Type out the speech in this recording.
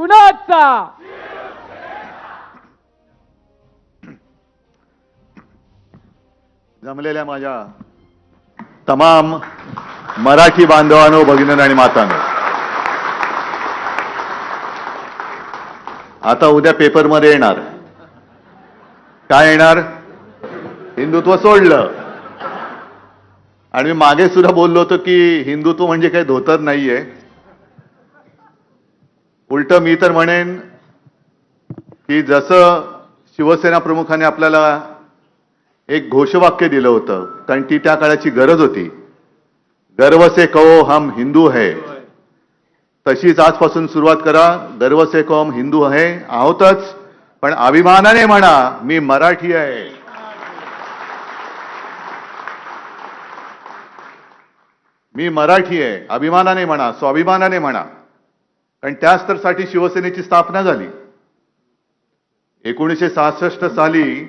कुणाचा? जमलेल्या माझ्या तमाम मराठी बांधवांनो भगिनींनो आणि मातांनो. आता उद्या पेपरमध्ये येणार. काय येणार? हिंदुत्व सोडलं. आणि मी मागे सुद्धा बोललो होतो की हिंदुत्व म्हणजे काही धोतर नाहीये. उलट मी तर म्हणेन की जसं शिवसेना प्रमुखाने आपल्याला एक घोषवाक्य दिलं होतं कारण ती त्या काळाची गरज होती. गर्व से कहो हम हिंदू है. तशीच आजपासून सुरुवात करा गर्व से कहो हम हिंदू आहे आहोतच. पण अभिमानाने म्हणा मी मराठी आहे. मी मराठी आहे अभिमानाने म्हणा स्वाभिमानाने म्हणा. कारण त्याच तर साठी शिवसेनेची स्थापना झाली. एकोणीसशे सहासष्ट साली